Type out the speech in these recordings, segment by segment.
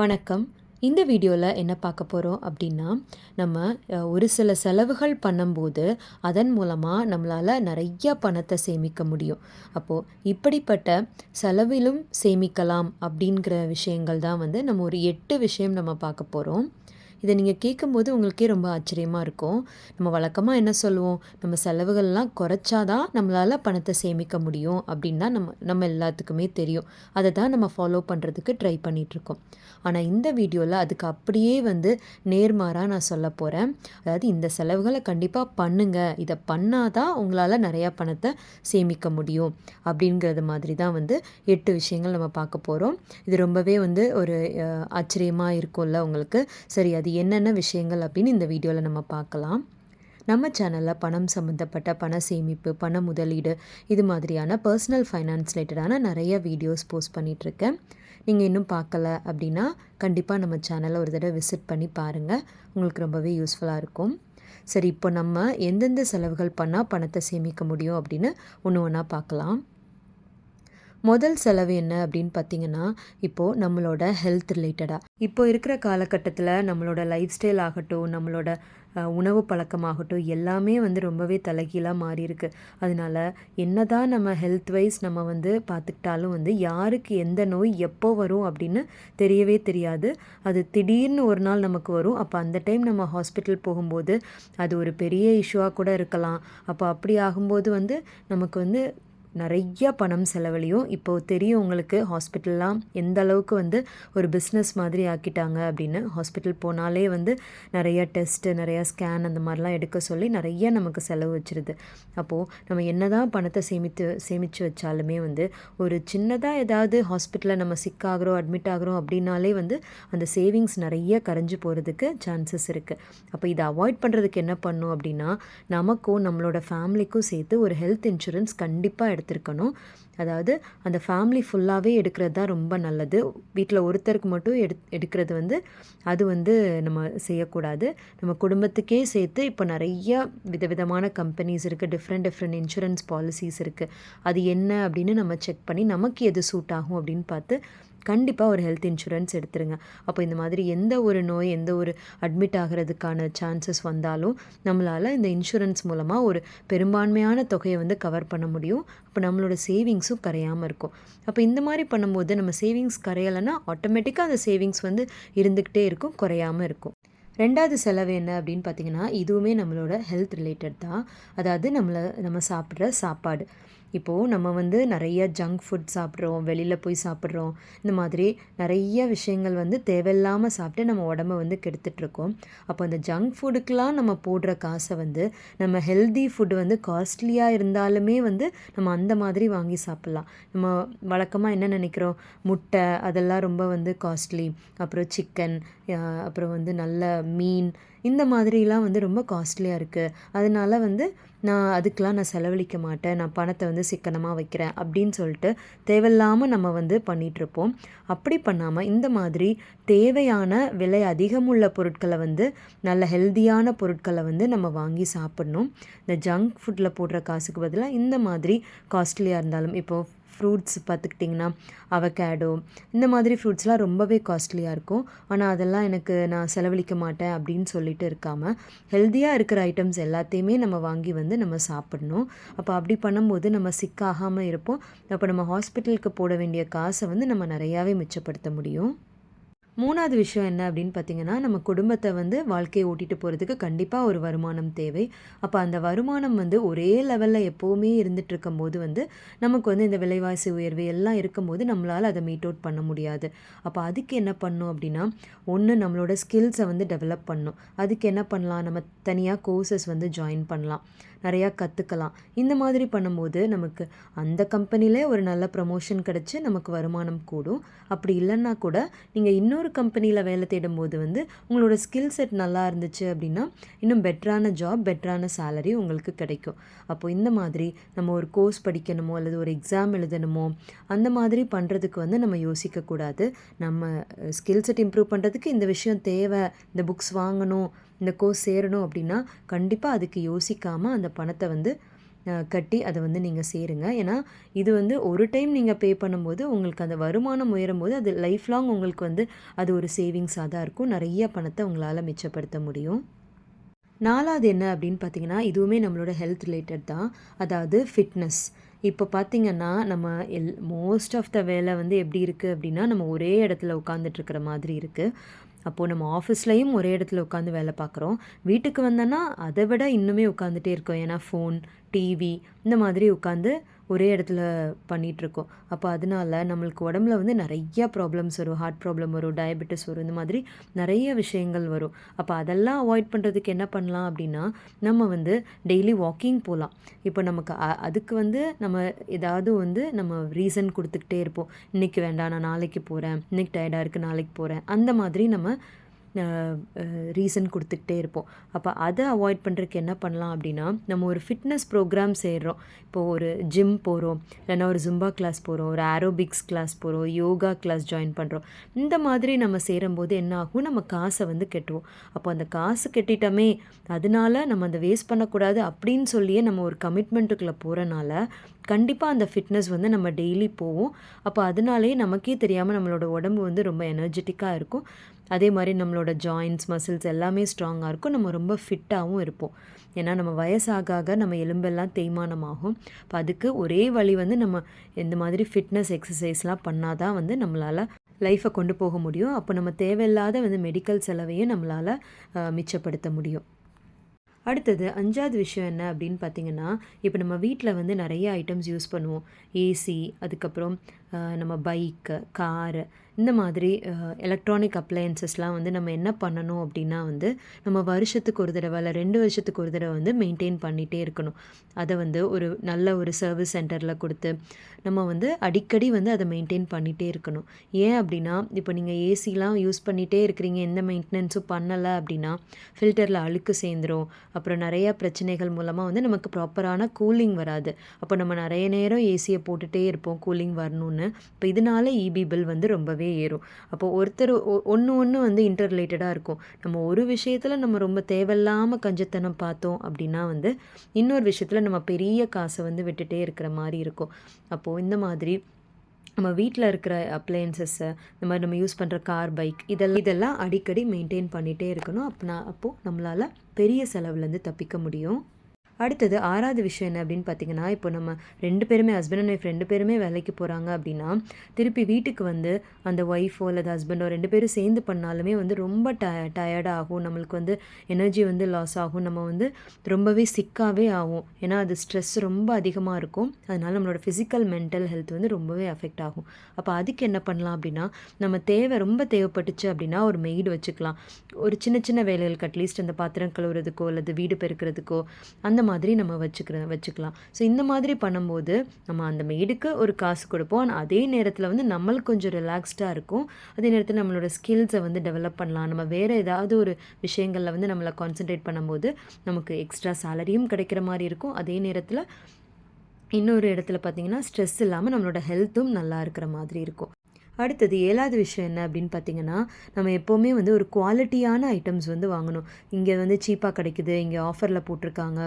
வணக்கம். இந்த வீடியோவில் என்ன பார்க்க போகிறோம் அப்படின்னா நம்ம ஒரு சில செலவுகள் பண்ணும்போது அதன் மூலமாக நம்மளால் நிறைய பணத்தை சேமிக்க முடியும். அப்போது இப்படிப்பட்ட செலவிலும் சேமிக்கலாம் அப்படிங்கிற விஷயங்கள் தான் வந்து நம்ம ஒரு எட்டு விஷயம் நம்ம பார்க்க போகிறோம் இதை நீங்கள் கேட்கும்போது உங்களுக்கே ரொம்ப ஆச்சரியமாக இருக்கும். நம்ம வழக்கமாக என்ன சொல்லுவோம்? நம்ம செலவுகள்லாம் குறைச்சாதான் நம்மளால் பணத்தை சேமிக்க முடியும் அப்படின்னு தான் நம்ம நம்ம எல்லாத்துக்குமே தெரியும். அதை தான் நம்ம ஃபாலோ பண்ணுறதுக்கு ட்ரை பண்ணிகிட்ருக்கோம் ஆனால் இந்த வீடியோவில் அதுக்கு அப்படியே வந்து நேர்மாறாக நான் சொல்ல போகிறேன் அதாவது இந்த செலவுகளை கண்டிப்பாக பண்ணுங்க. இதை பண்ணாதான் உங்களால் நிறையா பணத்தை சேமிக்க முடியும் அப்படிங்கிறது மாதிரி தான் வந்து எட்டு விஷயங்கள் நம்ம பார்க்க போகிறோம் இது ரொம்பவே வந்து ஒரு ஆச்சரியமாக இருக்கும்ல உங்களுக்கு. சரி அது என்னென்ன விஷயங்கள் அப்படின்னு இந்த வீடியோவில் நம்ம பார்க்கலாம். நம்ம சேனலில் பணம் சம்மந்தப்பட்ட பண சேமிப்பு பண முதலீடு இது மாதிரியான பர்சனல் ஃபைனான்ஸ் ரிலேட்டடான நிறைய வீடியோஸ் போஸ்ட் பண்ணிகிட்ருக்கேன் நீங்கள் இன்னும் பார்க்கல அப்படின்னா கண்டிப்பாக நம்ம சேனலை ஒரு தடவை விசிட் பண்ணி பாருங்கள் உங்களுக்கு ரொம்பவே யூஸ்ஃபுல்லாக இருக்கும். சரி இப்போ நம்ம எந்தெந்த செலவுகள் பண்ணால் பணத்தை சேமிக்க முடியும் அப்படின்னு ஒன்று ஒன்றா பார்க்கலாம். முதல் செலவு என்ன அப்படின்னு பார்த்தீங்கன்னா இப்போது நம்மளோட ஹெல்த் ரிலேட்டடாக இப்போ இருக்கிற காலகட்டத்தில் நம்மளோட லைஃப் ஸ்டைல் ஆகட்டும் நம்மளோட உணவு பழக்கமாகட்டும் எல்லாமே வந்து ரொம்பவே தலைகீழாக மாறி இருக்கு அதனால என்னதான் நம்ம ஹெல்த் வைஸ் நம்ம வந்து பார்த்துக்கிட்டாலும் வந்து யாருக்கு எந்த நோய் எப்போ வரும் அப்படின்னு தெரியவே தெரியாது. அது திடீர்னு ஒரு நாள் நமக்கு வரும். அப்போ அந்த டைம் நம்ம ஹாஸ்பிட்டல் போகும்போது அது ஒரு பெரிய இஷ்யூவாக கூட இருக்கலாம். அப்போ அப்படி ஆகும்போது வந்து நமக்கு வந்து நிறைய பணம் செலவழியும். இப்போது தெரியும் உங்களுக்கு ஹாஸ்பிட்டல்லாம் எந்த அளவுக்கு வந்து ஒரு பிஸ்னஸ் மாதிரி ஆக்கிட்டாங்க அப்படின்னு. ஹாஸ்பிட்டல் போனாலே வந்து நிறைய டெஸ்ட்டு நிறையா ஸ்கேன் அந்த மாதிரிலாம் எடுக்க சொல்லி நிறைய நமக்கு செலவு வச்சிருது. அப்போது நம்ம என்ன தான் பணத்தை சேமித்து சேமித்து வச்சாலுமே வந்து ஒரு சின்னதாக ஏதாவது ஹாஸ்பிட்டலில் நம்ம சிக் ஆகிறோம் அட்மிட் ஆகிறோம் அப்படின்னாலே வந்து அந்த சேவிங்ஸ் நிறைய கரைஞ்சு போகிறதுக்கு சான்சஸ் இருக்குது அப்போ இதை அவாய்ட் பண்ணுறதுக்கு என்ன பண்ணும் அப்படின்னா நமக்கும் நம்மளோட ஃபேமிலிக்கும் சேர்த்து ஒரு ஹெல்த் இன்சூரன்ஸ் கண்டிப்பாக எடுத்திருக்கணும். அதாவது அந்த ஃபேமிலி ஃபுல்லாகவே எடுக்கிறது தான் ரொம்ப நல்லது. வீட்டில் ஒருத்தருக்கு மட்டும் எடு எடுக்கிறது வந்து அது வந்து நம்ம செய்யக்கூடாது. நம்ம குடும்பத்துக்கே சேர்த்து இப்போ நிறைய விதவிதமான கம்பெனிஸ் இருக்குது டிஃப்ரெண்ட் டிஃப்ரெண்ட் இன்சூரன்ஸ் பாலிசிஸ் இருக்குது அது என்ன அப்படின்னு நம்ம செக் பண்ணி நமக்கு எது சூட் ஆகும் அப்படின்னு பார்த்து கண்டிப்பாக ஒரு ஹெல்த் இன்சூரன்ஸ் எடுத்துருங்க. அப்போ இந்த மாதிரி எந்த ஒரு நோய் எந்த ஒரு அட்மிட் ஆகிறதுக்கான சான்சஸ் வந்தாலும் நம்மளால் இந்த இன்சூரன்ஸ் மூலமாக ஒரு பெரும்பான்மையான தொகையை வந்து கவர் பண்ண முடியும். அப்போ நம்மளோட சேவிங்ஸும் கரையாமல் இருக்கும். அப்போ இந்த மாதிரி பண்ணும்போது நம்ம சேவிங்ஸ் கரையலைன்னா ஆட்டோமேட்டிக்காக அந்த சேவிங்ஸ் வந்து இருந்துக்கிட்டே இருக்கும் குறையாமல் இருக்கும். ரெண்டாவது செலவு என்ன அப்படின்னு பார்த்தீங்கன்னா இதுவுமே நம்மளோட ஹெல்த் ரிலேட்டட் தான். அதாவது நம்மளை நம்ம சாப்பிட்ற சாப்பாடு. இப்போது நம்ம வந்து நிறைய ஜங்க் ஃபுட் சாப்பிட்றோம் வெளியில் போய் சாப்பிட்றோம். இந்த மாதிரி நிறைய விஷயங்கள் வந்து தேவையில்லாமல் சாப்பிட்டு நம்ம உடம்ப வந்து கெடுத்துட்ருக்கோம். அப்போ அந்த ஜங்க் ஃபுட்டுக்கெலாம் நம்ம போடுற காசை வந்து நம்ம ஹெல்தி ஃபுட் வந்து காஸ்ட்லியாக இருந்தாலுமே வந்து நம்ம அந்த மாதிரி வாங்கி சாப்பிட்லாம். நம்ம வழக்கமாக என்ன நினைக்கிறோம்? முட்டை அதெல்லாம் ரொம்ப வந்து காஸ்ட்லி அப்புறம் சிக்கன் அப்புறம் வந்து நல்ல மீன் இந்த மாதிரிலாம் வந்து ரொம்ப காஸ்ட்லியாக இருக்குது அதனால் வந்து நான் அதுக்கெலாம் நான் செலவழிக்க மாட்டேன். நான் பணத்தை வந்து சிக்கனமாக வைக்கிறேன் அப்படின்னு சொல்லிட்டு தேவையில்லாமல் நம்ம வந்து பண்ணிகிட்ருப்போம் அப்படி பண்ணாமல் இந்த மாதிரி தேவையான விலை அதிகமுள்ள பொருட்களை வந்து நல்ல ஹெல்தியான பொருட்களை வந்து நம்ம வாங்கி சாப்பிடணும். இந்த ஜங்க் ஃபுட்டில் போடுற காசுக்கு பதிலாக இந்த மாதிரி காஸ்ட்லியாக இருந்தாலும் இப்போது ஃப்ரூட்ஸ் பார்த்துக்கிட்டிங்கன்னா அவகேடோ இந்த மாதிரி ஃப்ரூட்ஸ்லாம் ரொம்பவே காஸ்ட்லியாக இருக்கும். ஆனால் அதெல்லாம் எனக்கு நான் செலவழிக்க மாட்டேன் அப்படின்னு சொல்லிட்டு இருக்காமல் ஹெல்த்தியாக இருக்கிற ஐட்டம்ஸ் எல்லாத்தையுமே நம்ம வாங்கி வந்து நம்ம சாப்பிடணும். அப்போ அப்படி பண்ணும்போது நம்ம சிக்காகாமல் இருப்போம். அப்போ நம்ம ஹாஸ்பிட்டலுக்கு போட வேண்டிய காசை வந்து நம்ம நிறையாவே மிச்சப்படுத்த முடியும். மூணாவது விஷயம் என்ன அப்படின்னு பார்த்தீங்கன்னா நம்ம குடும்பத்தை வந்து வாழ்க்கையை ஓட்டிட்டு போகிறதுக்கு கண்டிப்பாக ஒரு வருமானம் தேவை. அப்போ அந்த வருமானம் வந்து ஒரே லெவலில் எப்போவுமே இருந்துட்டு இருக்கும்போது வந்து நமக்கு வந்து இந்த விலைவாசி உயர்வு எல்லாம் இருக்கும்போது நம்மளால் அதை மீட் அவுட் பண்ண முடியாது. அப்போ அதுக்கு என்ன பண்ணும் அப்படின்னா ஒன்று நம்மளோட ஸ்கில்ஸை வந்து டெவலப் பண்ணும் அதுக்கு என்ன பண்ணலாம்? நம்ம தனியாக கோர்சஸ் வந்து ஜாயின் பண்ணலாம். நிறையா கற்றுக்கலாம் இந்த மாதிரி பண்ணும்போது நமக்கு அந்த கம்பெனிலே ஒரு நல்ல ப்ரமோஷன் கிடச்சி நமக்கு வருமானம் கூடும். அப்படி இல்லைன்னா கூட நீங்கள் இன்னொரு கம்பெனியில் வேலை தேடும்போது வந்து உங்களோட ஸ்கில் செட் நல்லா இருந்துச்சு அப்படின்னா இன்னும் பெட்டரான ஜாப் பெட்டரான சேலரி உங்களுக்கு கிடைக்கும். அப்போது இந்த மாதிரி நம்ம ஒரு கோர்ஸ் படிக்கணுமோ அல்லது ஒரு எக்ஸாம் எழுதணுமோ அந்த மாதிரி பண்ணுறதுக்கு வந்து நம்ம யோசிக்கக்கூடாது. நம்ம ஸ்கில் செட் இம்ப்ரூவ் பண்ணுறதுக்கு இந்த விஷயம் தேவை. இந்த புக்ஸ் வாங்கணும் இந்த கோர்ஸ் சேரணும் அப்படின்னா கண்டிப்பாக அதுக்கு யோசிக்காமல் அந்த பணத்தை வந்து கட்டி அதை வந்து நீங்கள் சேருங்க. ஏன்னா இது வந்து ஒரு டைம் நீங்கள் பே பண்ணும்போது உங்களுக்கு அந்த வருமானம் உயரும்போது அது லைஃப் லாங் உங்களுக்கு வந்து அது ஒரு சேவிங்ஸாக தான் இருக்கும். நிறைய பணத்தை உங்களால் மிச்சப்படுத்த முடியும். நாலாவது என்ன அப்படின்னு பார்த்தீங்கன்னா இதுவுமே நம்மளோட ஹெல்த் ரிலேட்டட் தான். அதாவது ஃபிட்னஸ் இப்போ பார்த்தீங்கன்னா நம்ம எல் மோஸ்ட் ஆஃப் த வேலை வந்து எப்படி இருக்குது அப்படின்னா நம்ம ஒரே இடத்துல உட்காந்துட்டு இருக்கிற மாதிரி இருக்குது அப்போது நம்ம ஆஃபீஸ்லேயும் ஒரே இடத்துல உட்காந்து வேலை பார்க்குறோம். வீட்டுக்கு வந்தோன்னா அதை விட இன்னுமே உட்காந்துட்டே இருக்கோம். ஏன்னா ஃபோன் டிவி இந்த மாதிரி உட்காந்து ஒரே இடத்துல பண்ணிகிட்ருக்கோம் அப்போ அதனால நம்மளுக்கு உடம்புல வந்து நிறைய ப்ராப்ளம்ஸ் வரும். ஹார்ட் ப்ராப்ளம் வரும் டயபெட்டிஸ் வரும் இந்த மாதிரி நிறைய விஷயங்கள் வரும். அப்போ அதெல்லாம் அவாய்ட் பண்ணுறதுக்கு என்ன பண்ணலாம் அப்படின்னா நம்ம வந்து டெய்லி வாக்கிங் போகலாம் இப்போ நமக்கு அதுக்கு வந்து நம்ம ஏதாவது வந்து நம்ம ரீசன் கொடுத்துக்கிட்டே இருப்போம். இன்றைக்கி வேண்டாம் நான் நாளைக்கு போகிறேன் இன்னைக்கு டயர்டாக இருக்குது நாளைக்கு போகிறேன் அந்த மாதிரி நம்ம ரீசன் கொடுத்துக்கிட்டே இருப்போம். அப்போ அதை அவாய்ட் பண்ணுறதுக்கு என்ன பண்ணலாம் அப்படின்னா நம்ம ஒரு ஃபிட்னஸ் ப்ரோக்ராம் செய்கிறோம் இப்போது ஒரு ஜிம் போகிறோம் இல்லைன்னா ஒரு ஜும்பா கிளாஸ் போகிறோம் ஒரு ஆரோபிக்ஸ் கிளாஸ் போகிறோம் யோகா கிளாஸ் ஜாயின் பண்ணுறோம் இந்த மாதிரி நம்ம சேரும்போது என்ன ஆகும்? நம்ம காசை வந்து கெட்டுவோம். அப்போ அந்த காசு கெட்டிட்டோமே அதனால நம்ம அந்த வேஸ்ட் பண்ணக்கூடாது அப்படின்னு சொல்லியே நம்ம ஒரு கமிட்மெண்ட்டுக்குள்ளே போகிறனால கண்டிப்பாக அந்த ஃபிட்னஸ் வந்து நம்ம டெய்லி போவோம். அப்போ அதனாலே நமக்கே தெரியாமல் நம்மளோட உடம்பு வந்து ரொம்ப எனர்ஜெட்டிக்காக இருக்கும். அதே மாதிரி நம்மளோட ஜாயின்ஸ் மசில்ஸ் எல்லாமே ஸ்ட்ராங்காக இருக்கும். நம்ம ரொம்ப ஃபிட்டாகவும் இருப்போம். ஏன்னா நம்ம வயசாக ஆக நம்ம எலும்பெல்லாம் தேய்மானமாகும். இப்போ அதுக்கு ஒரே வழி வந்து நம்ம இந்த மாதிரி ஃபிட்னஸ் எக்ஸசைஸ்லாம் பண்ணால் தான் வந்து நம்மளால் லைஃப்பை கொண்டு போக முடியும். அப்போ நம்ம தேவையில்லாத வந்து மெடிக்கல் செலவையும் நம்மளால் மிச்சப்படுத்த முடியும். அடுத்தது அஞ்சாவது விஷயம் என்ன அப்படின்னு பார்த்தீங்கன்னா இப்போ நம்ம வீட்டில் வந்து நிறைய ஐட்டம்ஸ் யூஸ் பண்ணுவோம். ஏசி அதுக்கப்புறம் நம்ம பைக்கு காரு இந்த மாதிரி எலக்ட்ரானிக் அப்ளையன்சஸ்லாம் வந்து நம்ம என்ன பண்ணணும் அப்படின்னா வந்து நம்ம வருஷத்துக்கு ஒரு தடவை இல்லை ரெண்டு வருஷத்துக்கு ஒரு தடவை வந்து மெயின்டைன் பண்ணிகிட்டே இருக்கணும். அதை வந்து ஒரு நல்ல ஒரு சர்வீஸ் சென்டரில் கொடுத்து நம்ம வந்து அடிக்கடி வந்து அதை மெயின்டைன் பண்ணிகிட்டே இருக்கணும். ஏன் அப்படின்னா இப்போ நீங்கள் ஏசிலாம் யூஸ் பண்ணிகிட்டே இருக்கிறீங்க எந்த மெயின்டெனன்ஸும் பண்ணலை அப்படின்னா ஃபில்டரில் அழுக்கு சேர்ந்துரும். அப்புறம் நிறைய பிரச்சனைகள் மூலமாக வந்து நமக்கு ப்ராப்பரான கூலிங் வராது. அப்போ நம்ம நிறைய நேரம் ஏசியை போட்டுகிட்டே இருப்போம் கூலிங் வரணும்னு. இப்போ இதனால இபி பில் வந்து ரொம்பவே ஏறும். அப்போ ஒருத்தர் ஒன்று ஒன்று வந்து இன்டர் ரிலேட்டடாக இருக்கும். நம்ம ஒரு விஷயத்தில் நம்ம ரொம்ப தேவையில்லாமல் கஞ்சத்தனம் பார்த்தோம் அப்படின்னா வந்து இன்னொரு விஷயத்தில் நம்ம பெரிய காசை வந்து விட்டுட்டே இருக்கிற மாதிரி இருக்கும். அப்போது இந்த மாதிரி நம்ம வீட்டில் இருக்கிற அப்ளையன்சஸ்ஸை இந்த மாதிரி நம்ம யூஸ் பண்ணுற கார் பைக் இதெல்லாம் இதெல்லாம் அடிக்கடி மெயின்டைன் பண்ணிகிட்டே இருக்கணும். அப்போ அப்போது நம்மளால் பெரிய செலவுலேருந்து தப்பிக்க முடியும். அடுத்தது ஆறாவது விஷயம் என்ன அப்படின்னு பார்த்தீங்கன்னா இப்போ நம்ம ரெண்டு பேருமே ஹஸ்பண்ட் அண்ட் ஒய்ஃப் ரெண்டு பேருமே வேலைக்கு போகிறாங்க அப்படின்னா திருப்பி வீட்டுக்கு வந்து அந்த ஒய்ஃபோ அல்லது ஹஸ்பண்டோ ரெண்டு பேரும் சேர்ந்து பண்ணாலுமே வந்து ரொம்ப ட டயர்டாகும் நம்மளுக்கு வந்து எனர்ஜி வந்து லாஸ் ஆகும். நம்ம வந்து ரொம்பவே சிக்காகவே ஆகும். ஏன்னா அது ஸ்ட்ரெஸ் ரொம்ப அதிகமாக இருக்கும். அதனால் நம்மளோட ஃபிசிக்கல் மென்டல் ஹெல்த் வந்து ரொம்பவே அஃபெக்ட் ஆகும். அப்போ அதுக்கு என்ன பண்ணலாம் அப்படின்னா நம்ம தேவை ரொம்ப தேவைப்பட்டுச்சு அப்படின்னா ஒரு மெய்டு வச்சுக்கலாம். ஒரு சின்ன சின்ன வேலைகளுக்கு அட்லீஸ்ட் அந்த பாத்திரம் கழுவுறதுக்கோ அல்லது வீடு பெருக்கிறதுக்கோ அந்த மாதிரி நம்ம வச்சுக்கிற வச்சுக்கலாம். ஸோ இந்த மாதிரி பண்ணும்போது நம்ம அந்த மெய்டுக்கு ஒரு காசு கொடுப்போம். ஆனால் அதே நேரத்தில் வந்து நம்மளுக்கு கொஞ்சம் ரிலாக்ஸ்டாக இருக்கும். அதே நேரத்தில் நம்மளோட ஸ்கில்ஸை வந்து டெவலப் பண்ணலாம். நம்ம வேறு ஏதாவது ஒரு விஷயங்களில் வந்து நம்மளை கான்சென்ட்ரேட் பண்ணும்போது நமக்கு எக்ஸ்ட்ரா சேலரியும் கிடைக்கிற மாதிரி இருக்கும். அதே நேரத்தில் இன்னொரு இடத்துல பார்த்தீங்கன்னா ஸ்ட்ரெஸ் இல்லாமல் நம்மளோட ஹெல்த்தும் நல்லா இருக்கிற மாதிரி இருக்கும். அடுத்தது ஏழாவது விஷயம் என்ன அப்படின்னு பார்த்தீங்கன்னா நம்ம எப்போவுமே வந்து ஒரு குவாலிட்டியான ஐட்டம்ஸ் வந்து வாங்கணும். இங்கே வந்து சீப்பாக கிடைக்குது இங்கே ஆஃபரில் போட்டிருக்காங்க.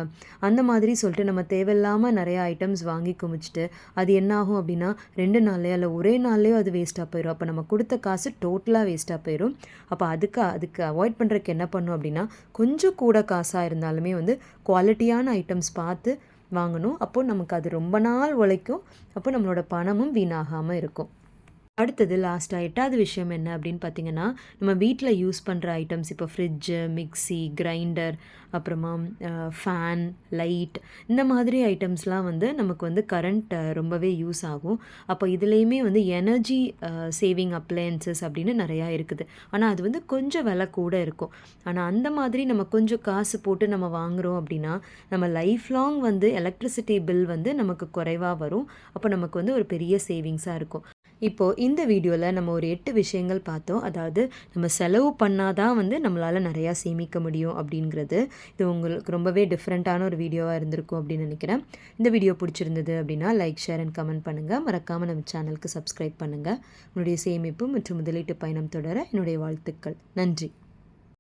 அந்த மாதிரி சொல்லிட்டு நம்ம தேவையில்லாமல் நிறைய ஐட்டம்ஸ் வாங்கி குமிச்சிட்டு அது என்ன ஆகும் அப்படின்னா ரெண்டு நாள்லையோ இல்லை ஒரே நாள்லேயோ அது வேஸ்ட்டாக போயிடும் அப்போ நம்ம கொடுத்த காசு டோட்டலாக வேஸ்ட்டாக போயிடும் அப்போ அதுக்கு அதுக்கு அவாய்ட் பண்ணுறதுக்கு என்ன பண்ணும் அப்படின்னா கொஞ்சம் கூட காசாக இருந்தாலுமே வந்து குவாலிட்டியான ஐட்டம்ஸ் பார்த்து வாங்கணும். அப்போது நமக்கு அது ரொம்ப நாள் உழைக்கும். அப்போ நம்மளோட பணமும் வீணாகாமல் இருக்கும். அடுத்தது லாஸ்ட்டாக எட்டாவது விஷயம் என்ன அப்படின்னு பார்த்தீங்கன்னா நம்ம வீட்டில் யூஸ் பண்ணுற ஐட்டம்ஸ் இப்போ ஃப்ரிட்ஜு மிக்ஸி கிரைண்டர் அப்புறமா ஃபேன் லைட் இந்த மாதிரி ஐட்டம்ஸ்லாம் வந்து நமக்கு வந்து கரண்ட் ரொம்பவே யூஸ் ஆகும். அப்போ இதுலேயுமே வந்து எனர்ஜி சேவிங் அப்ளையன்சஸ் அப்படின்னு நிறையா இருக்குது. ஆனால் அது வந்து கொஞ்சம் விலை கூட இருக்கும். ஆனால் அந்த மாதிரி நம்ம கொஞ்சம் காசு போட்டு நம்ம வாங்குகிறோம் அப்படின்னா நம்ம லைஃப் லாங் வந்து எலக்ட்ரிசிட்டி பில் வந்து நமக்கு குறைவாக வரும். அப்போ நமக்கு வந்து ஒரு பெரிய சேவிங்ஸாக இருக்கும். இப்போது இந்த வீடியோவில் நம்ம ஒரு எட்டு விஷயங்கள் பார்த்தோம். அதாவது நம்ம செலவு பண்ணாதான் வந்து நம்மளால் நிறையா சேமிக்க முடியும் அப்படிங்கிறது. இது உங்களுக்கு ரொம்பவே டிஃப்ரெண்ட்டான ஒரு வீடியோவாக இருந்திருக்கும் அப்படின்னு நினைக்கிறேன். இந்த வீடியோ பிடிச்சிருந்தது அப்படின்னா லைக் ஷேர் அண்ட் கமெண்ட் பண்ணுங்கள் மறக்காமல் நம்ம சேனலுக்கு சப்ஸ்கிரைப் பண்ணுங்கள் உங்களுடைய சேமிப்பு மற்றும் முதலீட்டு பயணம் தொடர என்னுடைய வாழ்த்துக்கள். நன்றி.